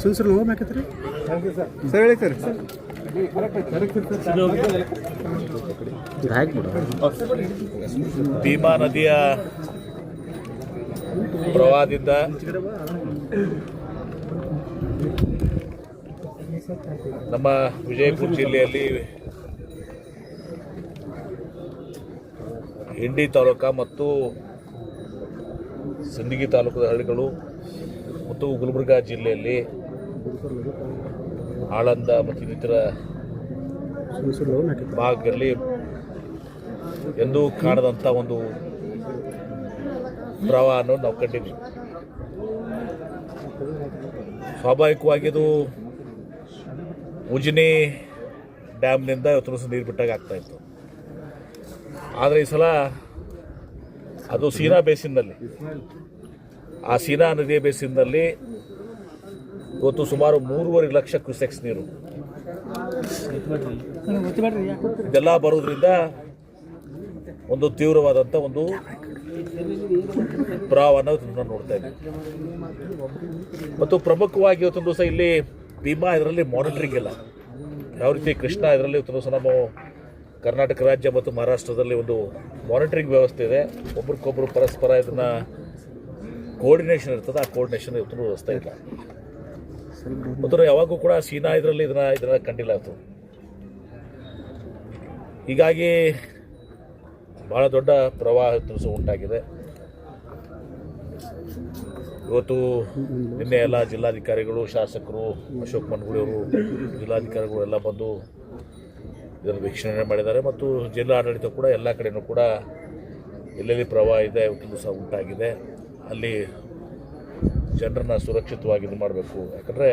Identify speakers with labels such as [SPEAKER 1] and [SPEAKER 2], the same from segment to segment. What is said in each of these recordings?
[SPEAKER 1] Sir sir ಹೋಗ್ಬೇಕತ್ರಿ
[SPEAKER 2] sir ಹೇಳಿ sir.
[SPEAKER 3] Bhima ನದಿಯ ಪ್ರವಾಹದಿಂದ ನಮ್ಮ ವಿಜಯಪುರ ಜಿಲ್ಲೆಯಲ್ಲಿ ಹಿಂಡಿ ತಾಲೂಕ ಮತ್ತು ಸಿಂದಗಿ ತಾಲೂಕದ ಹಳ್ಳಿಗಳು ಮತ್ತು ಗುಲ್ಬರ್ಗ ಜಿಲ್ಲೆಯಲ್ಲಿ ಆಳಂದ ಮತ್ತು ಇನ್ನಿತರ
[SPEAKER 1] ಸರ್
[SPEAKER 3] ಭಾಗದಲ್ಲಿ ಎಂದೂ ಕಾಣದಂಥ ಒಂದು ಪ್ರವಾಹವನ್ನು ನಾವು ಕಂಡಿದ್ವಿ ಸ್ವಾಭಾವಿಕವಾಗಿ ಅದು ಉಜಿನಿ ಡ್ಯಾಮ್ನಿಂದ ಇವತ್ತು ನೀರು ಬಿಟ್ಟಾಗ ಆಗ್ತಾ ಇತ್ತು. ಆದರೆ ಈ ಸಲ ಅದು ಸೀನಾ ಬೇಸಿನ್ನಲ್ಲಿ ಆ ಸೀನಾ ನದಿಯ ಬೇಸಿನಲ್ಲಿ ಇವತ್ತು ಸುಮಾರು ಮೂರುವರೆ ಲಕ್ಷ ಕ್ಯೂಸೆಕ್ಸ್ ನೀರು. ಇದೆಲ್ಲ ಬರೋದ್ರಿಂದ ಒಂದು ತೀವ್ರವಾದಂಥ ಒಂದು ಪ್ರವಾಹವನ್ನು ನಾವು ನೋಡ್ತಾ ಇದ್ದೀವಿ ಮತ್ತು ಪ್ರಮುಖವಾಗಿ ಇವತ್ತೊಂದು ದಿವಸ ಇಲ್ಲಿ ಭೀಮಾ ಇದರಲ್ಲಿ ಮಾನಿಟ್ರಿಂಗ್ ಇಲ್ಲ. ಯಾವ ರೀತಿ ಕೃಷ್ಣ ಇದರಲ್ಲಿ ಇವತ್ತು ದಿವಸ ನಾವು ಕರ್ನಾಟಕ ರಾಜ್ಯ ಮತ್ತು ಮಹಾರಾಷ್ಟ್ರದಲ್ಲಿ ಒಂದು ಮಾನಿಟ್ರಿಂಗ್ ವ್ಯವಸ್ಥೆ ಇದೆ. ಒಬ್ರಿಗೊಬ್ರು ಪರಸ್ಪರ ಇದನ್ನು ಕೋಆರ್ಡಿನೇಷನ್ ಇರ್ತದೆ, ಆ ಕೋಆರ್ಡಿನೇಷನ್ ಇವತ್ತು ವ್ಯವಸ್ಥೆ ಇಲ್ಲ. ಮತ್ತು ಯಾವಾಗೂ ಕೂಡ ಸೀನಾ ಇದರಲ್ಲಿ ಇದನ್ನ ಇದನ್ನ ಕಂಡಿಲ್ಲ ಅದು. ಹೀಗಾಗಿ ಬಹಳ ದೊಡ್ಡ ಪ್ರವಾಹ ಉಂಟಾಗಿದೆ. ಇವತ್ತು ನಿನ್ನೆ ಎಲ್ಲ ಜಿಲ್ಲಾಧಿಕಾರಿಗಳು, ಶಾಸಕರು, ಅಶೋಕ್ ಮನ್ಗುಳಿಯವರು ಜಿಲ್ಲಾಧಿಕಾರಿಗಳು ಎಲ್ಲ ಬಂದು ಇದನ್ನು ವೀಕ್ಷಣೆ ಮಾಡಿದ್ದಾರೆ. ಮತ್ತು ಜಿಲ್ಲಾಡಳಿತ ಕೂಡ ಎಲ್ಲ ಕಡೆಯೂ ಕೂಡ ಎಲ್ಲೆಲ್ಲಿ ಪ್ರವಾಹ ಇದೆ ಇವತ್ತು ಸಹ ಉಂಟಾಗಿದೆ. ಅಲ್ಲಿ ಜನರನ್ನ ಸುರಕ್ಷಿತವಾಗಿ ಇದು ಮಾಡಬೇಕು. ಯಾಕಂದರೆ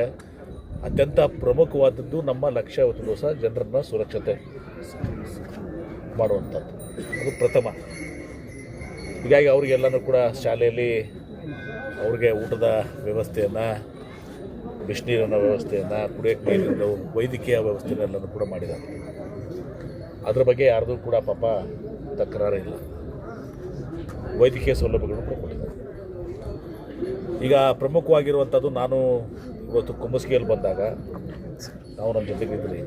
[SPEAKER 3] ಅತ್ಯಂತ ಪ್ರಮುಖವಾದದ್ದು ನಮ್ಮ ಲಕ್ಷ್ಯ ಇವತ್ತು ದಿವಸ ಜನರನ್ನ ಸುರಕ್ಷತೆ ಮಾಡುವಂಥದ್ದು. ಅದು ಪ್ರಥಮ. ಹೀಗಾಗಿ ಅವರಿಗೆಲ್ಲನೂ ಕೂಡ ಶಾಲೆಯಲ್ಲಿ ಅವ್ರಿಗೆ ಊಟದ ವ್ಯವಸ್ಥೆಯನ್ನು, ಬಿಸಿನೀರಿನ ವ್ಯವಸ್ಥೆಯನ್ನು ಕುಡಿಯೋಕ್ಕೆ ನೀರಿನ ವೈದ್ಯಕೀಯ ವ್ಯವಸ್ಥೆನೆಲ್ಲನೂ ಕೂಡ ಮಾಡಿದ್ದಾರೆ. ಅದ್ರ ಬಗ್ಗೆ ಯಾರ್ದು ಕೂಡ ಪಾಪ ತಕರಾರಿಲ್ಲ. ವೈದ್ಯಕೀಯ ಸೌಲಭ್ಯಗಳು ಕೂಡ ಕೊಟ್ಟಿದ್ದಾರೆ. ಈಗ ಪ್ರಮುಖವಾಗಿರುವಂಥದ್ದು ನಾನು ಇವತ್ತು ಕುಮ್ಮಸ್ಗಿಯಲ್ಲಿ ಬಂದಾಗ ನಾವು ನಮ್ಮ ಜೊತೆಗಿದ್ರಿ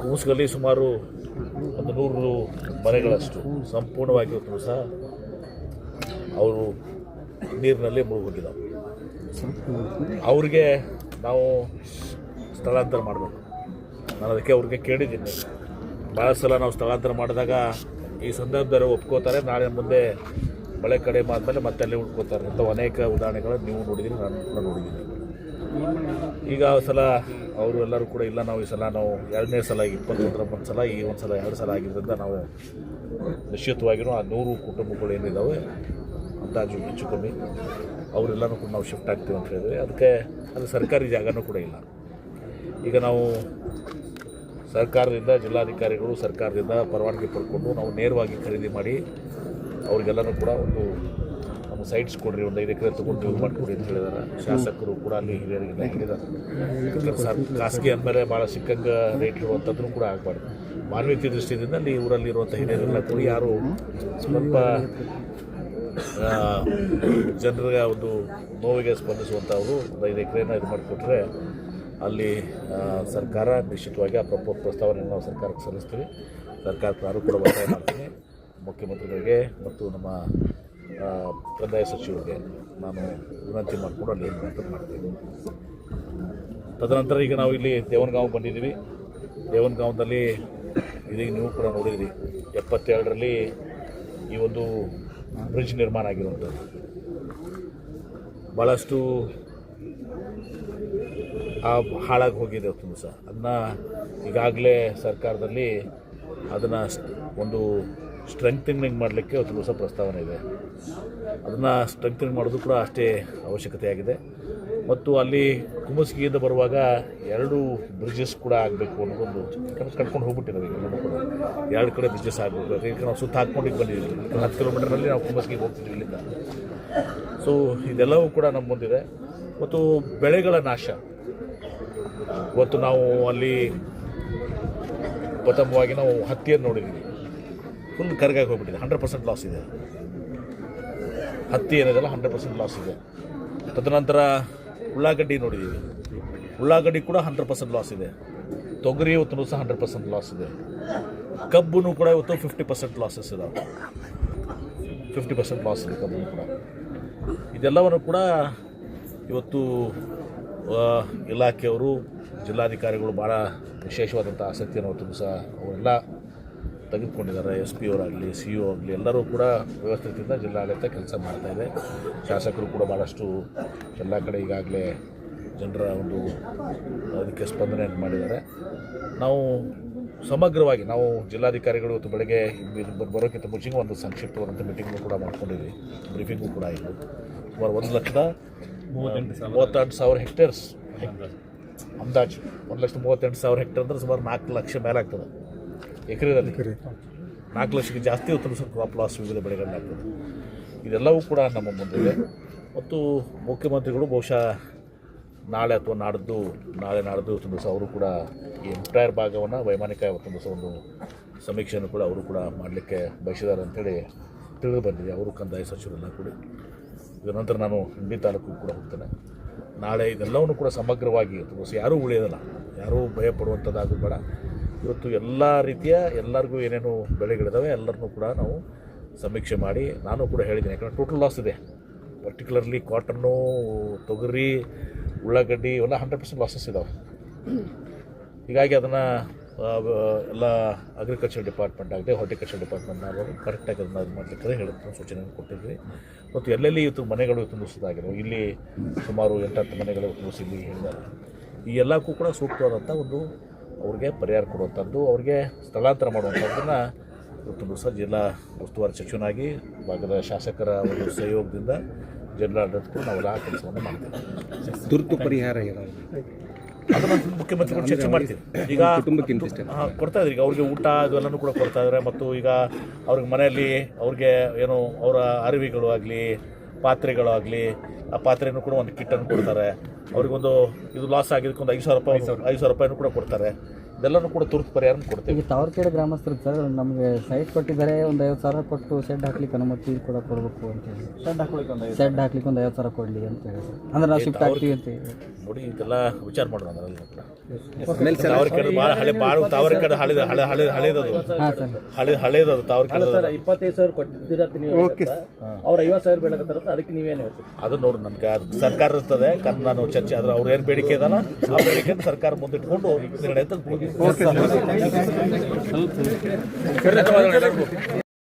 [SPEAKER 3] ಕುಮ್ಮಸ್ಗಲ್ಲಿ ಸುಮಾರು ಒಂದು ನೂರು ಮನೆಗಳಷ್ಟು ಸಂಪೂರ್ಣವಾಗಿ ಸಹ ಅವರು ನೀರಿನಲ್ಲಿ ಮುಳುಗೋಗಿದ್ದಾವೆ ಅವ್ರಿಗೆ ನಾವು ಸ್ಥಳಾಂತರ ಮಾಡಬೇಕು. ನಾನು ಅದಕ್ಕೆ ಅವ್ರಿಗೆ ಕೇಳಿದ್ದೀನಿ. ಭಾಳ ಸಲ ನಾವು ಸ್ಥಳಾಂತರ ಮಾಡಿದಾಗ ಈ ಸಂದರ್ಭದಲ್ಲಿ ಒಪ್ಕೋತಾರೆ. ನಾಳೆ ಮುಂದೆ ಮಳೆ ಕಡಿಮೆ ಆದಮೇಲೆ ಮತ್ತೆ ಅಲ್ಲಿ ಉಳ್ಕೋತಾರೆ. ಅಂತ ಅನೇಕ ಉದಾಹರಣೆಗಳನ್ನು ನೀವು ನೋಡಿದ್ದೀರಿ ನಾನು ಕೂಡ ನೋಡಿದ್ದೀನಿ. ಈಗ ಸಲ ಅವರು ಎಲ್ಲರೂ ಕೂಡ, ಇಲ್ಲ ನಾವು ಈ ಸಲ ನಾವು ಎರಡನೇ ಸಲ ಇಪ್ಪತ್ತೊಂದರೊಂಬತ್ತು ಸಲ, ಈ ಒಂದು ಸಲ, ಎರಡು ಸಲ ಆಗಿದ್ದರಿಂದ ನಾವು ನಿಶ್ಚಿತವಾಗಿಯೂ ಆ ನೂರು ಕುಟುಂಬಗಳು ಏನಿದ್ದಾವೆ ಅಂದಾಜು ಹೆಚ್ಚು ಕಮ್ಮಿ. ಅವರೆಲ್ಲರೂ ಕೂಡ ನಾವು ಶಿಫ್ಟ್ ಆಗ್ತೀವಿ ಅಂತ ಹೇಳಿದ್ವಿ. ಅದಕ್ಕೆ ಅದು ಸರ್ಕಾರಿ ಜಾಗನೂ ಕೂಡ ಇಲ್ಲ. ಈಗ ನಾವು ಸರ್ಕಾರದಿಂದ, ಜಿಲ್ಲಾಧಿಕಾರಿಗಳು ಸರ್ಕಾರದಿಂದ ಪರವಾನಗಿ ಪಡ್ಕೊಂಡು ನಾವು ನೇರವಾಗಿ ಖರೀದಿ ಮಾಡಿ ಅವ್ರಿಗೆಲ್ಲನೂ ಕೂಡ ಒಂದು ನಮ್ಮ ಸೈಟ್ಸ್ ಕೊಡ್ರಿ, ಒಂದು ಐದು ಎಕರೆ ತೊಗೊಂಡು ಇದು ಮಾಡಿಕೊಡಿ ಅಂತ ಹೇಳಿದಾರೆ. ಶಾಸಕರು ಕೂಡ ಅಲ್ಲಿ ಹಿರಿಯರಿಗೆಲ್ಲ ಹೇಳಿದ್ದಾರೆ ಸರ್, ಖಾಸಗಿ ಅಂದಮೇಲೆ ಭಾಳ ಸಿಕ್ಕಂಗೆ ರೇಟ್ ಇರುವಂಥದ್ದು ಕೂಡ ಆಗಬಾರ್ದು. ಮಾನವೀಯತೆ ದೃಷ್ಟಿಯಿಂದ ಅಲ್ಲಿ ಊರಲ್ಲಿರುವಂಥ ಹಿರಿಯರೆಲ್ಲ ಕೂಡ ಯಾರು ಸ್ವಲ್ಪ ಜನರಿಗೆ ಜನರ ಒಂದು ನೋವಿಗೆ ಸ್ಪಂದಿಸುವಂಥವ್ರು ಒಂದು ಐದು ಎಕರೆನ ಇದು ಮಾಡಿಕೊಟ್ರೆ ಅಲ್ಲಿ ಸರ್ಕಾರ ನಿಶ್ಚಿತವಾಗಿ ಆ ಪ್ರಸ್ತಾವನೆಯನ್ನು ನಾವು ಸರ್ಕಾರಕ್ಕೆ ಸಲ್ಲಿಸ್ತೀವಿ. ಸರ್ಕಾರಕ್ಕೆ ನಾನು ಕೂಡ ಒತ್ತಾಯ ಮಾಡ್ತೀನಿ. ಮುಖ್ಯಮಂತ್ರಿಗಳಿಗೆ ಮತ್ತು ನಮ್ಮ ಕಂದಾಯ ಸಚಿವರಿಗೆ ನಾನು ವಿನಂತಿ ಮಾಡಿಕೊಂಡು ಅಲ್ಲಿ ಏನು ಮಾಡ್ತೀನಿ. ತದನಂತರ ಈಗ ನಾವು ಇಲ್ಲಿ ದೇವನಗಾಂವ್ ಬಂದಿದ್ದೀವಿ. ದೇವನಗಾಂವದಲ್ಲಿ ಇದೀಗ ನೀವು ಕೂಡ ನೋಡಿದ್ರಿ ಎಪ್ಪತ್ತೇಳರಲ್ಲಿ ಈ ಒಂದು ಬ್ರಿಡ್ಜ್ ನಿರ್ಮಾಣ ಆಗಿರುವಂಥದ್ದು. ಭಾಳಷ್ಟು ಆ ಹಾಳಾಗಿ ಹೋಗಿದೆ ತುಂಬ ಸಹ ಅದನ್ನ ಈಗಾಗಲೇ ಸರ್ಕಾರದಲ್ಲಿ ಅದನ್ನು ಒಂದು ಸ್ಟ್ರೆಂಥನಿಂಗ್ ಮಾಡಲಿಕ್ಕೆ ಒಂದು ಹೊಸ ಪ್ರಸ್ತಾವನೆ ಇದೆ. ಅದನ್ನು ಸ್ಟ್ರೆಂಥನಿಂಗ್ ಮಾಡೋದು ಕೂಡ ಅಷ್ಟೇ ಅವಶ್ಯಕತೆ ಆಗಿದೆ. ಮತ್ತು ಅಲ್ಲಿ ಕುಮಸ್ಗಿಯಿಂದ ಬರುವಾಗ ಎರಡು ಬ್ರಿಡ್ಜಸ್ ಕೂಡ ಆಗಬೇಕು ಅನ್ನೋದೊಂದು ಕಟ್ಕೊಂಡು ಹೋಗ್ಬಿಟ್ಟಿದ್ದಾರೆ ಎಲ್ಲರೂ ಕೂಡ. ಎರಡು ಕಡೆ ಬ್ರಿಡ್ಜಸ್ ಆಗಬೇಕು ಈಗ ನಾವು ಸುತ್ತ ಹಾಕ್ಕೊಂಡು ಈಗ ಬಂದಿದ್ದೀವಿ ಹತ್ತು ಕಿಲೋಮೀಟರ್ನಲ್ಲಿ ನಾವು ಕುಮಸ್ಗಿಗೆ ಹೋಗ್ತಿದ್ದೀವಿ ಇಲ್ಲಿಂದ. ಸೊ ಇದೆಲ್ಲವೂ ಕೂಡ ನಮ್ಮ ಮುಂದಿದೆ ಮತ್ತು ಬೆಳೆಗಳ ನಾಶ. ಇವತ್ತು ನಾವು ಅಲ್ಲಿ ಪ್ರಥಮವಾಗಿ ನಾವು ಹತ್ತಿಯನ್ನು ನೋಡಿದ್ದೀವಿ. ಫುಲ್ ಕರ್ಗಾಗಿ ಹೋಗ್ಬಿಟ್ಟಿದೆ. ಹಂಡ್ರೆಡ್ ಪರ್ಸೆಂಟ್ ಲಾಸ್ ಇದೆ. ಹತ್ತಿ ಏನಿದೆಲ್ಲ ಹಂಡ್ರೆಡ್ ಪರ್ಸೆಂಟ್ ಲಾಸ್ ಇದೆ. ತದನಂತರ ಉಳ್ಳಾಗಡ್ಡಿ ನೋಡಿದ್ದೀವಿ ಉಳ್ಳಾಗಡ್ಡಿ ಕೂಡ ಹಂಡ್ರೆಡ್ ಪರ್ಸೆಂಟ್ ಲಾಸ್ ಇದೆ. ತೊಗರಿ ಇವತ್ತು ಸಹ ಹಂಡ್ರೆಡ್ ಪರ್ಸೆಂಟ್ ಲಾಸ್ ಇದೆ. ಕಬ್ಬು ಕೂಡ ಇವತ್ತು ಫಿಫ್ಟಿ ಪರ್ಸೆಂಟ್ ಲಾಸಸ್ ಇದೆ ಫಿಫ್ಟಿ ಪರ್ಸೆಂಟ್ ಲಾಸ್ ಇದೆ ಕಬ್ಬು ಕೂಡ. ಇದೆಲ್ಲವನ್ನು ಕೂಡ ಇವತ್ತು ಇಲಾಖೆಯವರು, ಜಿಲ್ಲಾಧಿಕಾರಿಗಳು ಭಾಳ ವಿಶೇಷವಾದಂಥ ಆಸಕ್ತಿಯನ್ನು ಇವತ್ತು ಸಹ ಅವರೆಲ್ಲ ತೆಗೆದುಕೊಂಡಿದ್ದಾರೆ. ಎಸ್ ಪಿ ಅವರಾಗಲಿ ಸಿ ಇ ಆಗಲಿ ಎಲ್ಲರೂ ಕೂಡ ವ್ಯವಸ್ಥಿತದಿಂದ ಜಿಲ್ಲಾಡಳಿತ ಕೆಲಸ ಮಾಡ್ತಾ ಇದೆ. ಶಾಸಕರು ಕೂಡ ಭಾಳಷ್ಟು ಎಲ್ಲ ಕಡೆ ಈಗಾಗಲೇ ಜನರ ಒಂದು ಅದಕ್ಕೆ ಸ್ಪಂದನೆಯನ್ನು ಮಾಡಿದ್ದಾರೆ. ನಾವು ಸಮಗ್ರವಾಗಿ ನಾವು ಜಿಲ್ಲಾಧಿಕಾರಿಗಳು ಇವತ್ತು ಬೆಳಗ್ಗೆ ಬರೋಕ್ಕಿಂತ ಮುಂಚೆಗೂ ಒಂದು ಸಂಕ್ಷಿಪ್ತವಾದಂಥ ಮೀಟಿಂಗ್ನು ಕೂಡ ಮಾಡ್ಕೊಂಡಿದ್ವಿ. ಬ್ರೀಫಿಂಗು ಕೂಡ ಆಯಿತು. ಸುಮಾರು ಒಂದು ಲಕ್ಷದ ಮೂವತ್ತೆಂಟು ಸಾವಿರ ಹೆಕ್ಟೇರ್ಸ್. ಅಂದಾಜು. ಒಂದು ಲಕ್ಷದ ಮೂವತ್ತೆಂಟು ಸಾವಿರ ಹೆಕ್ಟೇರ್ ಅಂದ್ರೆ ಸುಮಾರು ನಾಲ್ಕು ಲಕ್ಷ ಮೇಲೆ ಆಗ್ತದೆ. ಎಕರೆದಲ್ಲಿ? ನಾಲ್ಕು ಲಕ್ಷಕ್ಕೆ ಜಾಸ್ತಿ ಉತ್ತಮ ಕ್ರಾಪ್ ಲಾಸ್ ವಿವಿಧ ಬೆಳೆಗಳನ್ನಾಗ್ತದೆ ಇದೆಲ್ಲವೂ ಕೂಡ ನಮ್ಮ ಮುಂದಿದೆ ಮತ್ತು ಮುಖ್ಯಮಂತ್ರಿಗಳು ಬಹುಶಃ ನಾಳೆ ಅಥವಾ ನಾಡ್ದು ನಾಳೆ ನಾಡ್ದು ತುಂಬಿಸ ದಿವಸ ಅವರು ಕೂಡ ಈ ಎಂಟೈರ್ ಭಾಗವನ್ನು ವೈಮಾನಿಕ ದಿವಸ ಒಂದು ಸಮೀಕ್ಷೆಯನ್ನು ಕೂಡ ಅವರು ಕೂಡ ಮಾಡಲಿಕ್ಕೆ ಬಯಸಿದ್ದಾರೆ ಅಂತೇಳಿ ತಿಳಿದು ಬಂದಿದೆ. ಅವರು ಕಂದಾಯ ಸಚಿವರೆಲ್ಲ ಕೂಡ. ಇದರ ನಂತರ ನಾನು ಹಿಂಡಿ ತಾಲೂಕು ಕೂಡ ಹೋಗ್ತೇನೆ. ನಾಳೆ ಇದೆಲ್ಲವನ್ನು ಕೂಡ ಸಮಗ್ರವಾಗಿ ದಿವಸ ಯಾರೂ ಉಳಿಯೋದಿಲ್ಲ. ಯಾರೂ ಭಯ ಪಡುವಂಥದ್ದಾಗೋದು ಬೇಡ. ಇವತ್ತು ಎಲ್ಲ ರೀತಿಯ ಎಲ್ಲರಿಗೂ ಏನೇನು ಬೆಳೆಗಳಿದ್ದಾವೆ ಎಲ್ಲರನ್ನೂ ಕೂಡ ನಾವು ಸಮೀಕ್ಷೆ ಮಾಡಿ ನಾನು ಕೂಡ ಹೇಳಿದ್ದೀನಿ. ಯಾಕಂದರೆ ಟೋಟಲ್ ಲಾಸ್ ಇದೆ. ಪರ್ಟಿಕ್ಯುಲರ್ಲಿ ಕಾಟನ್ನು ತೊಗರಿ, ಉಳ್ಳಾಗಡ್ಡಿ ಇವೆಲ್ಲ ಹಂಡ್ರೆಡ್ ಪರ್ಸೆಂಟ್ ಲಾಸಸ್ ಇದ್ದಾವೆ ಹೀಗಾಗಿ ಅದನ್ನು ಎಲ್ಲ ಅಗ್ರಿಕಲ್ಚರ್ ಡಿಪಾರ್ಟ್ಮೆಂಟ್ ಆಗಲಿ ಹಾರ್ಟಿಕಲ್ಚರ್ ಡಿಪಾರ್ಟ್ಮೆಂಟ್ ಆಗಲಿ ಕರೆಕ್ಟಾಗಿ ಅದನ್ನು ಇದು ಮಾಡಲಿಕ್ಕೆ ಹೇಳಿದ್ರು ಸೂಚನೆಯನ್ನು ಕೊಟ್ಟಿದ್ವಿ ಮತ್ತು ಎಲ್ಲೆಲ್ಲಿ ಇವತ್ತು ಮನೆಗಳು ನುಸಿದಾಗಿವೆ ಇಲ್ಲಿ ಸುಮಾರು ಎಂಟತ್ತು ಮನೆಗಳು ಇಲ್ಲಿ ಹೇಳಿದ್ದಾರೆ ಈ ಎಲ್ಲಕ್ಕೂ ಕೂಡ ಸೂಕ್ತವಾದಂಥ ಒಂದು ಅವ್ರಿಗೆ ಪರಿಹಾರ ಕೊಡುವಂಥದ್ದು ಅವ್ರಿಗೆ ಸ್ಥಳಾಂತರ ಮಾಡುವಂಥದ್ದನ್ನು ಇವತ್ತು ದಿವಸ ಜಿಲ್ಲಾ ಉಸ್ತುವಾರಿ ಸಚಿವನಾಗಿ ಭಾಗದ ಶಾಸಕರ ಒಂದು ಸಹಯೋಗದಿಂದ ಜಿಲ್ಲಾಡಳಿತಕ್ಕೂ ನಾವೆಲ್ಲ ಆ ಕೆಲಸವನ್ನು ಮಾಡ್ತೀವಿ.
[SPEAKER 2] ತುರ್ತು ಪರಿಹಾರ
[SPEAKER 3] ಅದನ್ನು ಮುಖ್ಯಮಂತ್ರಿಗಳು ಚರ್ಚೆ ಮಾಡ್ತೀವಿ. ಈಗ ಹಾ, ಕೊಡ್ತಾ ಇದ್ದಾರೆ ಈಗ ಅವ್ರಿಗೆ ಊಟ ಇದೆಲ್ಲನೂ ಕೂಡ ಕೊಡ್ತಾ ಇದ್ದಾರೆ ಮತ್ತು ಈಗ ಅವ್ರಿಗೆ ಮನೆಯಲ್ಲಿ ಅವ್ರಿಗೆ ಏನು ಅವರ ಅರಿವಿಗಳು ಆಗಲಿ ಪಾತ್ರೆಗಳು ಆಗಲಿ ಆ ಪಾತ್ರೆನೂ ಕೂಡ ಒಂದು ಕಿಟ್ಟನ್ನು ಕೊಡ್ತಾರೆ. ಅವ್ರಿಗೊಂದು ಇದು ಲಾಸ್ ಆಗಿದ್ದಕ್ಕೆ ಒಂದು ಐದು ಸಾವಿರ ರೂಪಾಯಿ ಐದು ಸಾವಿರ ರೂಪಾಯಿನೂ ಕೂಡ ಕೊಡ್ತಾರೆ. ಇದೆಲ್ಲನೂ ಕೂಡ ತುರ್ತು ಪರಿಹಾರ ಕೊಡ್ತೀವಿ.
[SPEAKER 4] ಈಗ ತಾವರ್ಕೆರೆ ಗ್ರಾಮಸ್ಥರು ಸರ್ ನಮಗೆ ಸೈಟ್ ಕೊಟ್ಟಿದ್ದಾರೆ ಒಂದು ಐವತ್ತು ಸಾವಿರ ಕೊಟ್ಟು ಶೆಡ್ ಹಾಕ್ಲಿಕ್ಕೆ ಅನುಮತಿ ಕೂಡ ಕೊಡಬೇಕು ಅಂತ ಹೇಳಿ. ಶೆಡ್ ಹಾಕ್ಲಿಕ್ಕೆ ಶೆಡ್ ಹಾಕ್ಲಿಕ್ಕೆ ಒಂದು ಐವತ್ತು ಸಾವಿರ ಕೊಡಲಿ ಅಂತ ಹೇಳಿ ಸರ್ ಅಂದ್ರೆ ನಾವು ಶಿಫ್ಟ್ ಆಗ್ತೀವಿ ಅಂತ ಹೇಳಿ.
[SPEAKER 3] ನೋಡಿ ಇದೆಲ್ಲ ವಿಚಾರ ಮಾಡೋಣ ಅದರಲ್ಲೂ ಕೂಡ ತಾವರೆಕೆರೆ ಭಾಳ ಹಳೆ ಭಾಳ ತಾವರೆಕೆರೆ ಹಳೆದ ಹಳೆ ಹಳೆ ಹಳೆದದು.
[SPEAKER 4] ಹಾಂ ಸರ್
[SPEAKER 3] ಹಳೆ ಹಳೆದದು ತಾವರೆಕೆರೆ
[SPEAKER 5] ಇಪ್ಪತ್ತೈದು ಸಾವಿರ ಕೊಟ್ಟಿದ್ದೀರಾ ನೀವು ಅವ್ರ ಐವತ್ತು ಸಾವಿರ ಬೇಡಕತ್ತಾರ ಅದಕ್ಕೆ ನೀವೇನು ಹೇಳ್ತೀರಿ?
[SPEAKER 3] ಅದು ನೋಡಿ ನನಗೆ ಅದು ಸರ್ಕಾರ ಇರ್ತದೆ ನಾನು ಚರ್ಚೆ ಆದ್ರೆ ಅವ್ರು ಏನು ಬೇಡಿಕೆ ಇದಾನ ಆ ಬೇಡಿಕೆ ಸರ್ಕಾರ ಮುಂದಿಟ್ಕೊಂಡು ನಿರ್ಣಯ ತೆಗೆದುಕೊಳ್ಳಿ ಧನ್ಯವಾದಗಳು ಎಲ್ಲರಿಗೂ